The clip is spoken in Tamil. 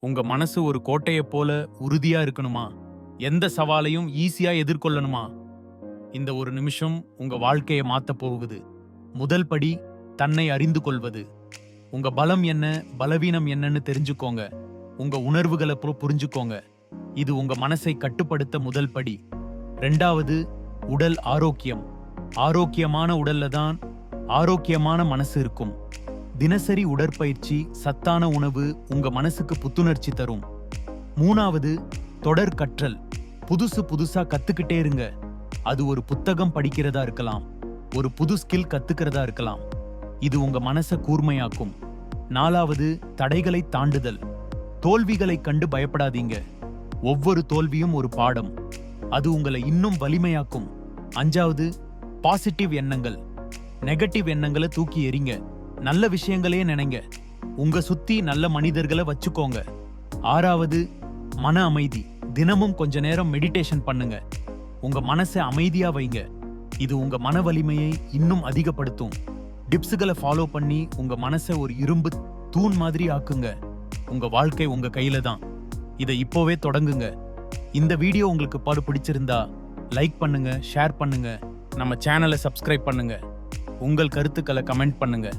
உங்க மனசு ஒரு கோட்டையைப் போல உறுதியா இருக்கணுமா? எந்த சவாலையும் ஈஸியா எதிர்கொள்ளணுமா? இந்த ஒரு நிமிஷம் உங்க வாழ்க்கையை மாத்த போகுது. முதல் படி தன்னை அறிந்து கொள்வது. உங்க பலம் என்ன பலவீனம் என்னன்னு தெரிஞ்சுக்கோங்க. உங்க உணர்வுகளை புரிஞ்சுக்கோங்க. இது உங்க மனசை கட்டுப்படுத்த முதல் படி. ரெண்டாவது உடல் ஆரோக்கியம். ஆரோக்கியமான உடல்ல தான் ஆரோக்கியமான மனசு இருக்கும். தினசரி உடற்பயிற்சி சத்தான உணவு உங்க மனசுக்கு புத்துணர்ச்சி தரும். மூணாவது தொடர் கற்றல். புதுசு புதுசா கத்துக்கிட்டே இருங்க. அது ஒரு புத்தகம் படிக்கிறதா இருக்கலாம். ஒரு புது ஸ்கில் கத்துக்கிறதா இருக்கலாம். இது உங்க மனசை கூர்மையாக்கும். நாலாவது தடைகளை தாண்டுதல். தோல்விகளை கண்டு பயப்படாதீங்க. ஒவ்வொரு தோல்வியும் ஒரு பாடம். அது உங்களை இன்னும் வலிமையாக்கும். அஞ்சாவது பாசிட்டிவ் எண்ணங்கள். நெகட்டிவ் எண்ணங்களை தூக்கி எறிங்க. நல்ல விஷயங்களே நினைங்க. உங்க சுத்தி நல்ல மனிதர்களை வச்சுக்கோங்க. ஆறாவது மன அமைதி. தினமும் கொஞ்ச நேரம் மெடிடேஷன் பண்ணுங்க. உங்க மனசை அமைதியா வைங்க. இது உங்க மன வலிமையை இன்னும் அதிகப்படுத்தும். டிப்ஸுகளை ஃபாலோ பண்ணி உங்க மனசை ஒரு இரும்பு தூண் மாதிரி ஆக்குங்க. உங்க வாழ்க்கை உங்க கையில தான். இதை இப்போவே தொடங்குங்க. இந்த வீடியோ உங்களுக்கு பாடு பிடிச்சிருந்தா லைக் பண்ணுங்க ஷேர் பண்ணுங்க. நம்ம சேனலை சப்ஸ்கிரைப் பண்ணுங்க. உங்கள் கருத்துக்களை கமெண்ட் பண்ணுங்க.